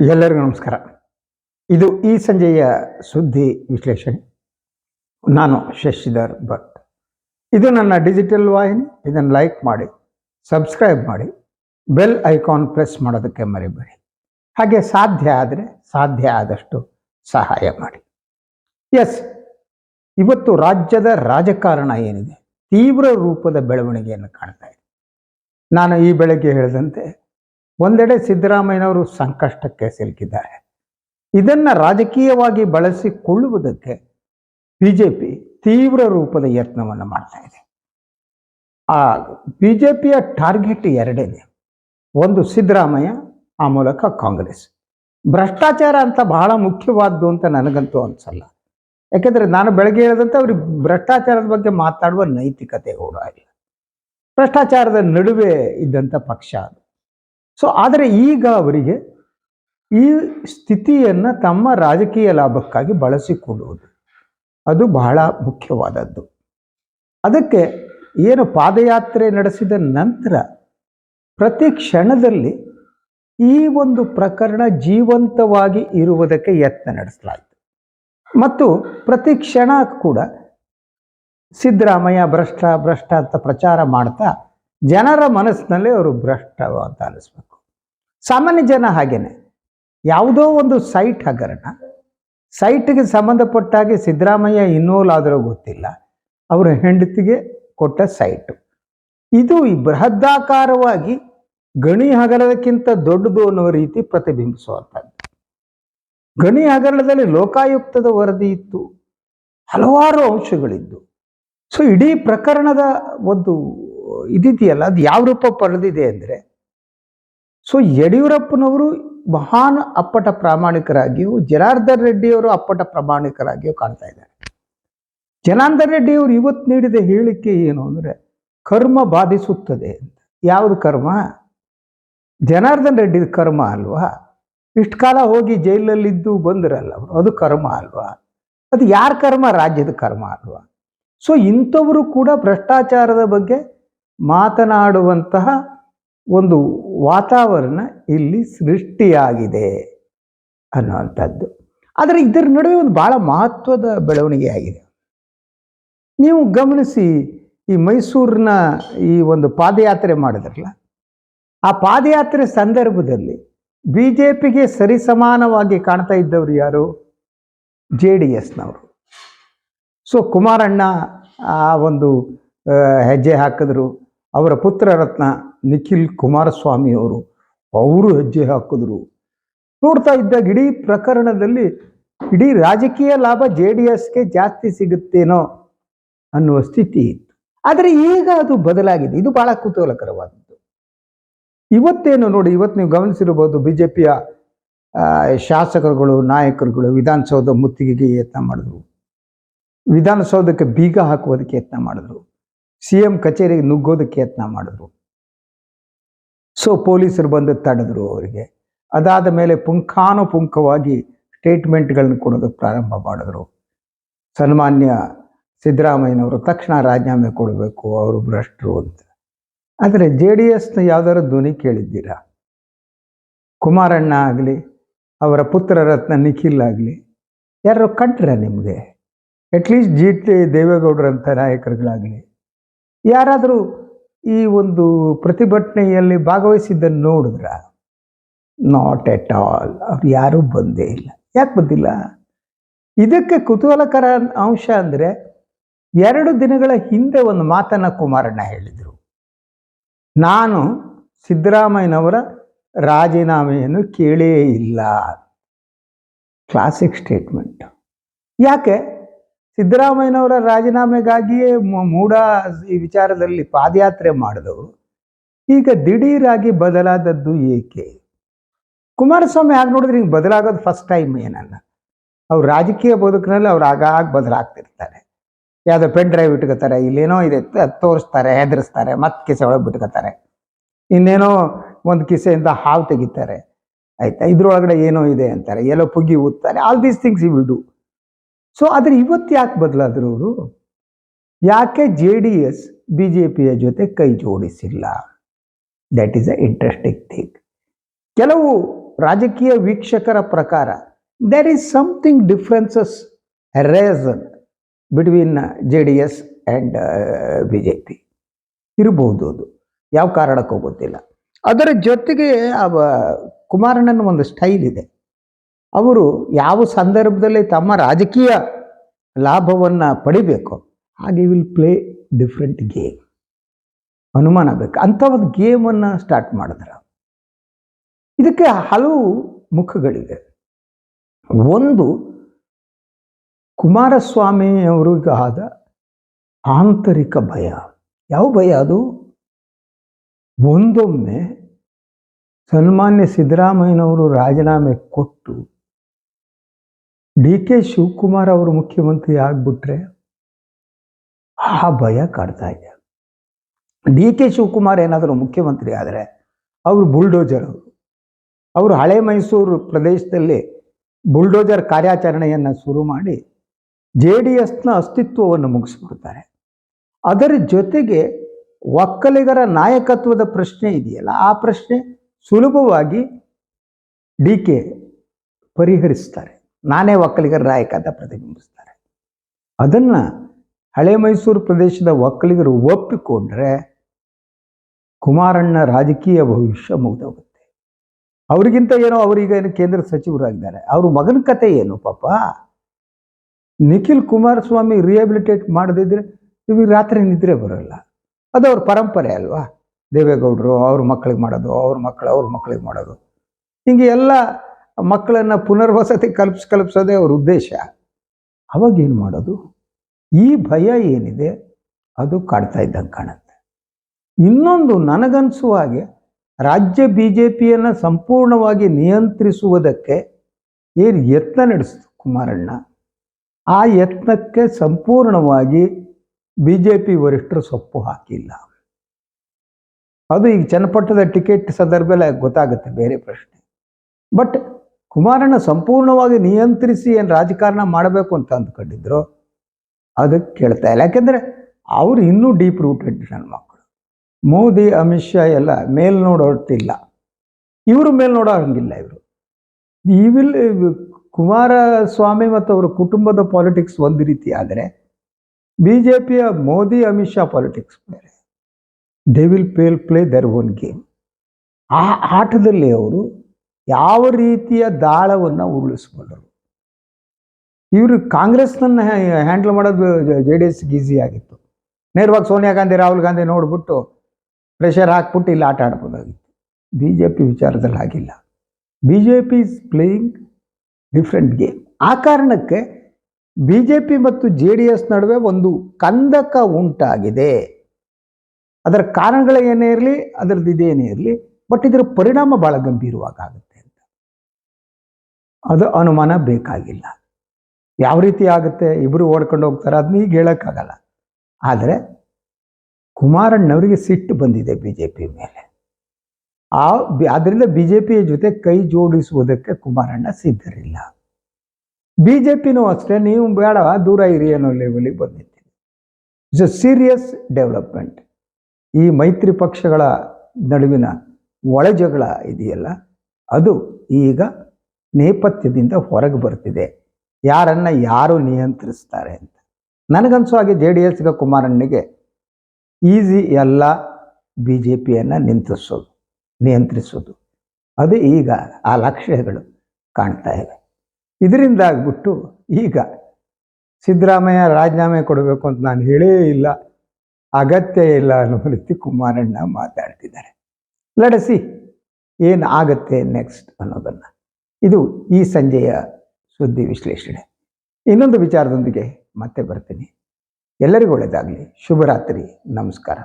ಎಲ್ಲರಿಗೂ ನಮಸ್ಕಾರ. ಇದು ಈ ಸಂಜೆಯ ಸುದ್ದಿ ವಿಶ್ಲೇಷಣೆ. ನಾನು ಶಶಿಧರ್ ಭಟ್. ಇದು ನನ್ನ ಡಿಜಿಟಲ್ ವಾಹಿನಿ. ಇದನ್ನು ಲೈಕ್ ಮಾಡಿ, ಸಬ್ಸ್ಕ್ರೈಬ್ ಮಾಡಿ, ಬೆಲ್ ಐಕಾನ್ ಪ್ರೆಸ್ ಮಾಡೋದಕ್ಕೆ ಮರಿಬೇಡಿ. ಹಾಗೆ ಸಾಧ್ಯ ಆದರೆ ಸಾಧ್ಯ ಆದಷ್ಟು ಸಹಾಯ ಮಾಡಿ. ಎಸ್ ಇವತ್ತು ರಾಜ್ಯದ ರಾಜಕಾರಣ ಏನಿದೆ? ತೀವ್ರ ರೂಪದ ಬೆಳವಣಿಗೆಯನ್ನು ಕಾಣ್ತಾ ಇದೆ. ನಾನು ಈ ಬೆಳಗ್ಗೆ ಹೇಳಿದಂತೆ ಒಂದೆಡೆ ಸಿದ್ದರಾಮಯ್ಯನವರು ಸಂಕಷ್ಟಕ್ಕೆ ಸಿಲುಕಿದ್ದಾರೆ. ಇದನ್ನು ರಾಜಕೀಯವಾಗಿ ಬಳಸಿಕೊಳ್ಳುವುದಕ್ಕೆ ಬಿ ಜೆ ಪಿ ತೀವ್ರ ರೂಪದ ಯತ್ನವನ್ನು ಮಾಡ್ತಾ ಇದೆ. ಆ ಬಿ ಜೆ ಪಿಯ ಟಾರ್ಗೆಟ್ ಎರಡೇನೆ, ಒಂದು ಸಿದ್ದರಾಮಯ್ಯ, ಆ ಮೂಲಕ ಕಾಂಗ್ರೆಸ್. ಭ್ರಷ್ಟಾಚಾರ ಅಂತ ಬಹಳ ಮುಖ್ಯವಾದ್ದು ಅಂತ ನನಗಂತೂ ಅನ್ಸಲ್ಲ. ಯಾಕೆಂದರೆ ನಾನು ಬೆಳಗ್ಗೆ ಹೇಳಿದಂತೆ ಅವ್ರಿಗೆ ಭ್ರಷ್ಟಾಚಾರದ ಬಗ್ಗೆ ಮಾತಾಡುವ ನೈತಿಕತೆ ಕೂಡ ಭ್ರಷ್ಟಾಚಾರದ ನಡುವೆ ಇದ್ದಂಥ ಪಕ್ಷ ಅದು. ಸೊ ಆದರೆ ಈಗ ಅವರಿಗೆ ಈ ಸ್ಥಿತಿಯನ್ನು ತಮ್ಮ ರಾಜಕೀಯ ಲಾಭಕ್ಕಾಗಿ ಬಳಸಿಕೊಳ್ಳುವುದು ಅದು ಬಹಳ ಮುಖ್ಯವಾದದ್ದು. ಅದಕ್ಕೆ ಏನು ಪಾದಯಾತ್ರೆ ನಡೆಸಿದ ನಂತರ ಪ್ರತಿ ಕ್ಷಣದಲ್ಲಿ ಈ ಒಂದು ಪ್ರಕರಣ ಜೀವಂತವಾಗಿ ಇರುವುದಕ್ಕೆ ಯತ್ನ ನಡೆಸಲಾಯಿತು. ಮತ್ತು ಪ್ರತಿ ಕ್ಷಣ ಕೂಡ ಸಿದ್ದರಾಮಯ್ಯ ಭ್ರಷ್ಟ ಭ್ರಷ್ಟ ಅಂತ ಪ್ರಚಾರ ಮಾಡ್ತಾ ಜನರ ಮನಸ್ಸಿನಲ್ಲಿ ಅವರು ಭ್ರಷ್ಟ ಅಂತ ಅನಿಸ್ಬೇಕು ಸಾಮಾನ್ಯ ಜನ ಹಾಗೇನೆ. ಯಾವುದೋ ಒಂದು ಸೈಟ್ ಹಗರಣ. ಸೈಟ್ಗೆ ಸಂಬಂಧಪಟ್ಟ ಹಾಗೆ ಸಿದ್ದರಾಮಯ್ಯ ಇನ್ವಾಲ್ವ್ ಆದರೂ ಗೊತ್ತಿಲ್ಲ. ಅವರ ಹೆಂಡತಿಗೆ ಕೊಟ್ಟ ಸೈಟು. ಇದು ಈ ಬೃಹದಾಕಾರವಾಗಿ ಗಣಿ ಹಗರಣಕ್ಕಿಂತ ದೊಡ್ಡದು ಅನ್ನೋ ರೀತಿ ಪ್ರತಿಬಿಂಬಿಸುವಂಥದ್ದು. ಗಣಿ ಹಗರಣದಲ್ಲಿ ಲೋಕಾಯುಕ್ತದ ವರದಿ ಇತ್ತು. ಹಲವಾರು ಅಂಶಗಳಿದ್ದು. ಸೊ ಇಡೀ ಪ್ರಕರಣದ ಒಂದು ಇದಿದೆಯಲ್ಲ, ಅದು ಯಾವ ರೂಪ ಪಡೆದಿದೆ ಅಂದರೆ, ಸೊ ಯಡಿಯೂರಪ್ಪನವರು ಮಹಾನ್ ಅಪ್ಪಟ ಪ್ರಾಮಾಣಿಕರಾಗಿಯೂ, ಜನಾರ್ದನ್ ರೆಡ್ಡಿಯವರು ಅಪ್ಪಟ ಪ್ರಾಮಾಣಿಕರಾಗಿಯೂ ಕಾಣ್ತಾ ಇದ್ದಾರೆ. ಜನಾರ್ದನ್ ರೆಡ್ಡಿಯವರು ಇವತ್ತು ನೀಡಿದ ಹೇಳಿಕೆ ಏನು ಅಂದರೆ, ಕರ್ಮ ಬಾಧಿಸುತ್ತದೆ ಅಂತ. ಯಾವುದು ಕರ್ಮ? ಜನಾರ್ದನ್ ರೆಡ್ಡಿ ಕರ್ಮ ಅಲ್ವಾ? ಇಷ್ಟು ಕಾಲ ಹೋಗಿ ಜೈಲಲ್ಲಿದ್ದು ಬಂದಿರಲ್ಲ ಅವರು, ಅದು ಕರ್ಮ ಅಲ್ವಾ? ಅದು ಯಾರ ಕರ್ಮ? ರಾಜ್ಯದ ಕರ್ಮ ಅಲ್ವಾ? ಸೊ ಇಂಥವರು ಕೂಡ ಭ್ರಷ್ಟಾಚಾರದ ಬಗ್ಗೆ ಮಾತನಾಡುವಂತಹ ಒಂದು ವಾತಾವರಣ ಇಲ್ಲಿ ಸೃಷ್ಟಿಯಾಗಿದೆ ಅನ್ನುವಂಥದ್ದು. ಆದರೆ ಇದರ ನಡುವೆ ಒಂದು ಬಹಳ ಮಹತ್ವದ ಬೆಳವಣಿಗೆ ಆಗಿದೆ. ನೀವು ಗಮನಿಸಿ ಈ ಮೈಸೂರಿನ ಈ ಒಂದು ಪಾದಯಾತ್ರೆ ಮಾಡಿದ್ರಲ್ಲ, ಆ ಪಾದಯಾತ್ರೆ ಸಂದರ್ಭದಲ್ಲಿ ಬಿ ಜೆ ಪಿಗೆ ಸರಿಸಮಾನವಾಗಿ ಕಾಣ್ತಾ ಇದ್ದವರು ಯಾರು? ಜೆ ಡಿ ಎಸ್ನವರು. ಸೊ ಕುಮಾರಣ್ಣ ಆ ಒಂದು ಹೆಜ್ಜೆ ಹಾಕಿದ್ರು. ಅವರ ಪುತ್ರ ರತ್ನ ನಿಖಿಲ್ ಕುಮಾರಸ್ವಾಮಿಯವರು ಅವರು ಹೆಜ್ಜೆ ಹಾಕಿದ್ರು. ನೋಡ್ತಾ ಇದ್ದಾಗ ಇಡೀ ಪ್ರಕರಣದಲ್ಲಿ ಇಡೀ ರಾಜಕೀಯ ಲಾಭ ಜೆ ಡಿ ಎಸ್ಗೆ ಜಾಸ್ತಿ ಸಿಗುತ್ತೇನೋ ಅನ್ನುವ ಸ್ಥಿತಿ ಇತ್ತು. ಆದರೆ ಈಗ ಅದು ಬದಲಾಗಿದೆ. ಇದು ಬಹಳ ಕುತೂಹಲಕರವಾದದ್ದು. ಇವತ್ತೇನು ನೋಡಿ, ಇವತ್ತು ನೀವು ಗಮನಿಸಿರ್ಬೋದು ಬಿ ಜೆ ಪಿಯ ಶಾಸಕರುಗಳು, ನಾಯಕರುಗಳು ವಿಧಾನಸೌಧ ಮುತ್ತಿಗೆಗೆ ಯತ್ನ ಮಾಡಿದ್ರು. ವಿಧಾನಸೌಧಕ್ಕೆ ಬೀಗ ಹಾಕುವುದಕ್ಕೆ ಯತ್ನ ಮಾಡಿದ್ರು. ಸಿ ಎಂ ಕಚೇರಿಗೆ ನುಗ್ಗೋದಕ್ಕೆ ಯತ್ನ ಮಾಡಿದ್ರು. ಸೊ ಪೊಲೀಸರು ಬಂದು ತಡೆದ್ರು ಅವರಿಗೆ. ಅದಾದ ಮೇಲೆ ಪುಂಖಾನುಪುಂಖವಾಗಿ ಸ್ಟೇಟ್ಮೆಂಟ್ಗಳನ್ನು ಕೊಡೋದಕ್ಕೆ ಪ್ರಾರಂಭ ಮಾಡಿದ್ರು. ಸನ್ಮಾನ್ಯ ಸಿದ್ದರಾಮಯ್ಯನವರು ತಕ್ಷಣ ರಾಜೀನಾಮೆ ಕೊಡಬೇಕು ಅವರು ಭ್ರಷ್ಟರು ಅಂತ. ಆದರೆ ಜೆ ಡಿ ಎಸ್ನ ಯಾವ್ದಾದ್ರು ಧ್ವನಿ ಕೇಳಿದ್ದೀರಾ? ಕುಮಾರಣ್ಣ ಆಗಲಿ, ಅವರ ಪುತ್ರ ರತ್ನ ನಿಖಿಲ್ ಆಗಲಿ, ಯಾರು ಕಂಡ್ರ ನಿಮಗೆ? ಅಟ್ಲೀಸ್ಟ್ ಜಿ ಟಿ ದೇವೇಗೌಡರಂಥ ನಾಯಕರುಗಳಾಗಲಿ. ಯಾರಾದರೂ ಈ ಒಂದು ಪ್ರತಿಭಟನೆಯಲ್ಲಿ ಭಾಗವಹಿಸಿದ್ದನ್ನು ನೋಡಿದ್ರ? ನಾಟ್ ಎಟ್ ಆಲ್ ಅವ್ರು ಯಾರೂ ಬಂದೇ ಇಲ್ಲ. ಯಾಕೆ ಬಂದಿಲ್ಲ? ಇದಕ್ಕೆ ಕುತೂಹಲಕರ ಅಂಶ ಅಂದರೆ ಎರಡು ದಿನಗಳ ಹಿಂದೆ ಒಂದು ಮಾತನ್ನು ಕುಮಾರಣ್ಣ ಹೇಳಿದರು. ನಾನು ಸಿದ್ದರಾಮಯ್ಯನವರ ರಾಜೀನಾಮೆಯನ್ನು ಕೇಳೇ ಇಲ್ಲ. ಕ್ಲಾಸಿಕ್ ಸ್ಟೇಟ್ಮೆಂಟ್ ಯಾಕೆ? ಸಿದ್ದರಾಮಯ್ಯನವರ ರಾಜೀನಾಮೆಗಾಗಿಯೇ ಮೂಢ ಮೂಡ ಈ ವಿಚಾರದಲ್ಲಿ ಪಾದಯಾತ್ರೆ ಮಾಡಿದವರು. ಈಗ ದಿಢೀರಾಗಿ ಬದಲಾದದ್ದು ಏಕೆ? ಕುಮಾರಸ್ವಾಮಿ ಆಗ ನೋಡಿದ್ರೆ ಹಿಂಗೆ ಬದಲಾಗೋದು ಫಸ್ಟ್ ಟೈಮ್ ಏನಲ್ಲ. ಅವ್ರು ರಾಜಕೀಯ ಬದುಕಿನಲ್ಲಿ ಅವ್ರು ಆಗಾಗ ಬದಲಾಗ್ತಿರ್ತಾರೆ. ಯಾವುದೋ ಪೆನ್ ಡ್ರೈವ್ ಇಟ್ಕೋತಾರೆ, ಇಲ್ಲೇನೋ ಇದೆ ತೋರಿಸ್ತಾರೆ, ಹೆದರಿಸ್ತಾರೆ, ಮತ್ತೆ ಕಿಸೆ ಒಳಗೆ ಬಿಟ್ಕೋತಾರೆ. ಇನ್ನೇನೋ ಒಂದು ಕಿಸೆಯಿಂದ ಹಾವು ತೆಗಿತಾರೆ. ಆಯ್ತಾ? ಇದ್ರೊಳಗಡೆ ಏನೋ ಇದೆ ಅಂತಾರೆ. ಎಲ್ಲೋ ಪುಗ್ಗಿ ಊದ್ತಾರೆ. All these things he will do so ಆದರೆ ಇವತ್ತು ಯಾಕೆ ಬದಲಾದ್ರು ಅವರು ಯಾಕೆ J D S B J ಪಿಯ ಜೊತೆ ಕೈ ಜೋಡಿಸಿಲ್ಲ? That is a interesting thing ಕೆಲವು ರಾಜಕೀಯ ವೀಕ್ಷಕರ ಪ್ರಕಾರ there is something differences reason between J D S and B J P ಇರಬಹುದು ಅದು. ಯಾವ ಕಾರಣಕ್ಕೂ ಗೊತ್ತಿಲ್ಲ. ಅದರ ಜೊತೆಗೆ ಅವ ಕುಮಾರಣ್ಣನ ಒಂದು ಸ್ಟೈಲ್ ಇದೆ. ಅವರು ಯಾವ ಸಂದರ್ಭದಲ್ಲಿ ತಮ್ಮ ರಾಜಕೀಯ ಲಾಭವನ್ನು ಪಡಿಬೇಕು ಹಾಗೆ ವಿಲ್ ಪ್ಲೇ ಡಿಫ್ರೆಂಟ್ ಗೇಮ್. ಅನುಮಾನ ಬೇಕು. ಅಂಥ ಒಂದು ಗೇಮನ್ನು ಸ್ಟಾರ್ಟ್ ಮಾಡಿದ್ರು. ಇದಕ್ಕೆ ಹಲವು ಮುಖಗಳಿವೆ. ಒಂದು ಕುಮಾರಸ್ವಾಮಿ ಆದ ಆಂತರಿಕ ಭಯ. ಯಾವ ಭಯ ಅದು? ಒಂದೊಮ್ಮೆ ಸನ್ಮಾನ್ಯ ಸಿದ್ದರಾಮಯ್ಯನವರು ರಾಜೀನಾಮೆ ಕೊಟ್ಟು ಡಿ ಕೆ ಶಿವಕುಮಾರ್ ಅವರು ಮುಖ್ಯಮಂತ್ರಿ ಆಗ್ಬಿಟ್ರೆ ಆ ಭಯ ಕಾಡ್ತಾ ಇದೆ. ಡಿ ಕೆ ಶಿವಕುಮಾರ್ ಏನಾದರೂ ಮುಖ್ಯಮಂತ್ರಿ ಆದರೆ ಅವರು ಬುಲ್ಡೋಜರ್ ಅವರು. ಅವರು ಹಳೆ ಮೈಸೂರು ಪ್ರದೇಶದಲ್ಲಿ ಬುಲ್ಡೋಜರ್ ಕಾರ್ಯಾಚರಣೆಯನ್ನು ಶುರು ಮಾಡಿ ಜೆ ಡಿ ಎಸ್ನ ಅಸ್ತಿತ್ವವನ್ನು ಮುಗಿಸ್ಬಿಡ್ತಾರೆ. ಅದರ ಜೊತೆಗೆ ಒಕ್ಕಲಿಗರ ನಾಯಕತ್ವದ ಪ್ರಶ್ನೆ ಇದೆಯಲ್ಲ, ಆ ಪ್ರಶ್ನೆ ಸುಲಭವಾಗಿ ಡಿ ಕೆ ಪರಿಹರಿಸ್ತಾರೆ. ನಾನೇ ಒಕ್ಕಲಿಗರ ರಾಯಕ ಅಂತ ಪ್ರತಿಬಿಂಬಿಸ್ತಾರೆ. ಅದನ್ನು ಹಳೆ ಮೈಸೂರು ಪ್ರದೇಶದ ಒಕ್ಕಲಿಗರು ಒಪ್ಪಿಕೊಂಡ್ರೆ ಕುಮಾರಣ್ಣ ರಾಜಕೀಯ ಭವಿಷ್ಯ ಮುಗಿದೋಗುತ್ತೆ. ಅವರಿಗಿಂತ ಏನೋ ಅವರೀಗ ಏನು ಕೇಂದ್ರ ಸಚಿವರಾಗಿದ್ದಾರೆ. ಅವ್ರ ಮಗನ ಕತೆ ಏನು ಪಾಪ? ನಿಖಿಲ್ ಕುಮಾರಸ್ವಾಮಿ ರಿಹ್ಯಾಬಿಲಿಟೇಟ್ ಮಾಡದಿದ್ರೆ ಇವಾಗ ರಾತ್ರಿ ನಿದ್ರೆ ಬರೋಲ್ಲ. ಅದು ಅವ್ರ ಪರಂಪರೆ ಅಲ್ವಾ? ದೇವೇಗೌಡರು ಅವ್ರ ಮಕ್ಕಳಿಗೆ ಮಾಡೋದು, ಅವ್ರ ಮಕ್ಕಳು ಅವ್ರ ಮಕ್ಕಳಿಗೆ ಮಾಡೋದು. ಹಿಂಗೆ ಎಲ್ಲ ಮಕ್ಕಳನ್ನು ಪುನರ್ವಸತಿ ಕಲ್ಪಿಸ್, ಕಲ್ಪಿಸೋದೇ ಅವ್ರ ಉದ್ದೇಶ. ಅವಾಗ ಏನು ಮಾಡೋದು? ಈ ಭಯ ಏನಿದೆ, ಅದು ಕಾಡ್ತಾ ಇದ್ದಂಗೆ ಕಾಣುತ್ತೆ. ಇನ್ನೊಂದು ನನಗನ್ಸುವ ಹಾಗೆ, ರಾಜ್ಯ ಬಿ ಜೆ ಪಿಯನ್ನು ಸಂಪೂರ್ಣವಾಗಿ ನಿಯಂತ್ರಿಸುವುದಕ್ಕೆ ಏನು ಯತ್ನ ನಡೆಸಿತು ಕುಮಾರಣ್ಣ? ಆ ಯತ್ನಕ್ಕೆ ಸಂಪೂರ್ಣವಾಗಿ ಬಿ ಜೆ ಪಿ ವರಿಷ್ಠರು ಸೊಪ್ಪು ಹಾಕಿಲ್ಲ. ಅದು ಈಗ ಚನ್ನಪಟ್ಟದ ಟಿಕೆಟ್ ಸಂದರ್ಭದಲ್ಲಿ ಗೊತ್ತಾಗುತ್ತೆ, ಬೇರೆ ಪ್ರಶ್ನೆ. ಬಟ್ ಕುಮಾರಣ್ಣ ಸಂಪೂರ್ಣವಾಗಿ ನಿಯಂತ್ರಿಸಿ ಏನು ರಾಜಕಾರಣ ಮಾಡಬೇಕು ಅಂತ ಅಂದ್ಕೊಂಡಿದ್ರು ಅದಕ್ಕೆ ಕೇಳ್ತಾ ಇಲ್ಲ. ಯಾಕೆಂದರೆ ಅವರು ಇನ್ನೂ ಡೀಪ್ ರೂಟೆಡ್ ನನ್ನ ಮಕ್ಕಳು. ಮೋದಿ, ಅಮಿತ್ ಶಾ ಎಲ್ಲ ಮೇಲ್ ನೋಡೋಟಿಲ್ಲ ಇವರು ಮೇಲ್ ನೋಡೋ ಹಂಗಿಲ್ಲ ಇವರು. ಇವಿಲ್ ವಿಲ್ ಕುಮಾರಸ್ವಾಮಿ ಮತ್ತು ಅವರ ಕುಟುಂಬದ ಪಾಲಿಟಿಕ್ಸ್ ಒಂದು ರೀತಿ ಆದರೆ ಬಿ ಜೆ ಪಿಯ ಮೋದಿ, ಅಮಿತ್ ಶಾ ಪಾಲಿಟಿಕ್ಸ್ ಬೇರೆ. They will pale play their own game ಆ ಆಟದಲ್ಲಿ ಅವರು ಯಾವ ರೀತಿಯ ದಾಳವನ್ನು ಉರುಳಿಸ್ಕೊಂಡರು. ಇವರು ಕಾಂಗ್ರೆಸ್ನನ್ನು ಹ್ಯಾಂಡಲ್ ಮಾಡೋದು ಜೆ ಡಿ ಎಸ್ಗೆ ಈಸಿ ಆಗಿತ್ತು. ನೇರವಾಗಿ ಸೋನಿಯಾ ಗಾಂಧಿ, ರಾಹುಲ್ ಗಾಂಧಿ ನೋಡ್ಬಿಟ್ಟು ಪ್ರೆಷರ್ ಹಾಕ್ಬಿಟ್ಟು ಇಲ್ಲಿ ಆಟ ಆಡ್ಬೋದಾಗಿತ್ತು. ಬಿ ಜೆ ಪಿ ವಿಚಾರದಲ್ಲಿ ಆಗಿಲ್ಲ. B J P is playing different game ಆ ಕಾರಣಕ್ಕೆ ಬಿ ಜೆ ಪಿ ಮತ್ತು ಜೆ ಡಿ ಎಸ್ ನಡುವೆ ಒಂದು ಕಂದಕ ಉಂಟಾಗಿದೆ. ಅದರ ಕಾರಣಗಳು ಏನೇ ಇರಲಿ ಅದರದ್ದು ಇದೇನೇ ಇರಲಿ, ಬಟ್ ಇದರ ಪರಿಣಾಮ ಭಾಳ ಗಂಭೀರವಾಗಿ ಆಗುತ್ತೆ. ಅದು ಅನುಮಾನ ಬೇಕಾಗಿಲ್ಲ. ಯಾವ ರೀತಿ ಆಗುತ್ತೆ? ಇಬ್ಬರು ಓಡ್ಕೊಂಡು ಹೋಗ್ತಾರೆ ಅದನ್ನ ಈಗ ಹೇಳೋಕ್ಕಾಗಲ್ಲ. ಆದರೆ ಕುಮಾರಣ್ಣವರಿಗೆ ಸಿಟ್ಟು ಬಂದಿದೆ ಬಿ ಜೆ ಪಿ ಮೇಲೆ. ಆ ಅದರಿಂದ ಬಿ ಜೆ ಪಿಯ ಜೊತೆ ಕೈ ಜೋಡಿಸುವುದಕ್ಕೆ ಕುಮಾರಣ್ಣ ಸಿದ್ಧರಿಲ್ಲ. ಬಿ ಜೆ ಪಿನೂ ಅಷ್ಟೇ, ನೀವು ಬೇಡ, ದೂರ ಇರಿ ಅನ್ನೋ ಲೆವೆಲಿಗೆ ಬಂದಿದ್ದೀವಿ ಇಟ್ಸ್ ಅ ಸೀರಿಯಸ್ ಡೆವಲಪ್ಮೆಂಟ್ ಈ ಮೈತ್ರಿ ಪಕ್ಷಗಳ ನಡುವಿನ ಒಳಜಗಳ ಇದೆಯಲ್ಲ, ಅದು ಈಗ ನೇಪಥ್ಯದಿಂದ ಹೊರಗೆ ಬರ್ತಿದೆ. ಯಾರನ್ನು ಯಾರು ನಿಯಂತ್ರಿಸ್ತಾರೆ ಅಂತ. ನನಗನ್ಸೋ ಹಾಗೆ ಜೆ ಡಿ ಎಸ್ಗೆ ಕುಮಾರಣ್ಣಗೆ ಈಸಿ ಎಲ್ಲ ಬಿ ಜೆ ಪಿಯನ್ನು ನಿಂತಿಸೋದು ನಿಯಂತ್ರಿಸೋದು. ಅದು ಈಗ ಆ ಲಕ್ಷ್ಯಗಳು ಕಾಣ್ತಾ ಇವೆ. ಇದರಿಂದ ಆಗ್ಬಿಟ್ಟು ಈಗ ಸಿದ್ದರಾಮಯ್ಯ ರಾಜೀನಾಮೆ ಕೊಡಬೇಕು ಅಂತ ನಾನು ಹೇಳೇ ಇಲ್ಲ, ಅಗತ್ಯ ಇಲ್ಲ ಅನ್ನೋ ರೀತಿ ಕುಮಾರಣ್ಣ ಮಾತಾಡ್ತಿದ್ದಾರೆ. ಲಡಸಿ ಏನು ಆಗತ್ತೆ ನೆಕ್ಸ್ಟ್ ಅನ್ನೋದನ್ನು. ಇದು ಈ ಸಂಜೆಯ ಸುದ್ದಿ ವಿಶ್ಲೇಷಣೆ. ಇನ್ನೊಂದು ವಿಚಾರದೊಂದಿಗೆ ಮತ್ತೆ ಬರ್ತೀನಿ. ಎಲ್ಲರಿಗೂ ಒಳ್ಳೆಯದಾಗಲಿ ಶುಭರಾತ್ರಿ. ನಮಸ್ಕಾರ.